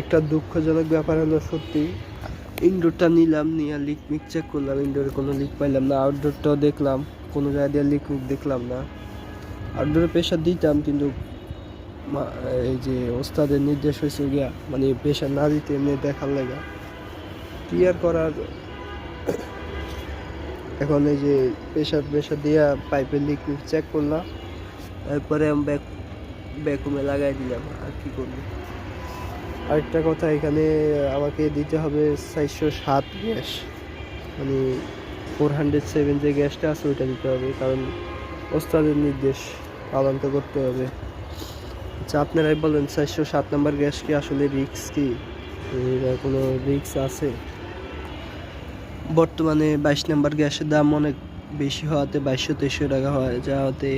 একটা দুঃখজনক ব্যাপার হলো সত্যি ইনডোরটা নিলাম, নিয়ে লিক মিক চেক করলাম ইনডোরে কোনো লিক পাইলাম না আউটডোরটাও দেখলাম, কোনো জায়গায় দিয়ে লিক মিক দেখলাম না। আউটডোরে প্রেশার দিতাম, কিন্তু এই যে ওস্তাদের নির্দেশ হয়েছে গিয়া মানে প্রেশার না দিতে এমনি দেখার লাগা। ক্লিয়ার করার, এখন এই যে প্রেশার প্রেশার দিয়া পাইপের লিক মিক চেক করলাম তারপরে আমি ব্যাক ব্যাকুমে লাগাই দিলাম, আর কি করব? আরেকটা কথা, এখানে আমাকে দিতে হবে চারশো সাত গ্যাস। মানে ফোর হান্ড্রেড সেভেন যে গ্যাসটা আছে, ওইটা দিতে হবে। কারণ ওস্তাদের নির্দেশ পালন তো করতে হবে। আচ্ছা আপনারাই বলেন, চারশো সাত নাম্বার গ্যাস কি আসলে রিক্স কি? কোনো রিক্স আছে? বর্তমানে বাইশ নাম্বার গ্যাসের দাম অনেক বেশি হওয়াতে বাইশশো তেইশশো টাকা হয় যাতে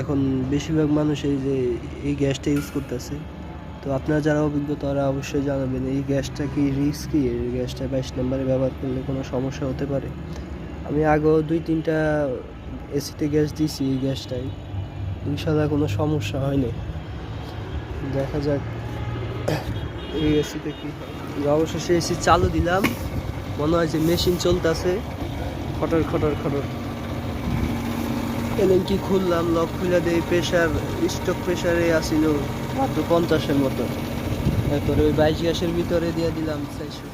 এখন বেশিরভাগ মানুষ এই যে এই গ্যাসটা ইউজ করতেছে। তো আপনারা যারা অভিজ্ঞ, তারা অবশ্যই জানাবেন, এই গ্যাসটা কি রিস্কি এই গ্যাসটা বাইশ নম্বরে ব্যবহার করলে কোনো সমস্যা হতে পারে? আমি আগেও দুই, তিনটা এসিতে গ্যাস দিয়েছি এই গ্যাসটাই। ইনশাল্লাহ কোনো সমস্যা হয়নি। দেখা যাক এই এসিতে কি। অবশেষে এসি চালু দিলাম। মনে হয় যে মেশিন চলতেছে। খটর খটর খটর। এলেন কি খুললাম লক খুলে দেই প্রেশার স্টক প্রেশারে আসিল মাত্র পঞ্চাশের মতো। তারপরে ওই বাইশ গ্যাসের ভিতরে দিয়ে দিলাম চারশো।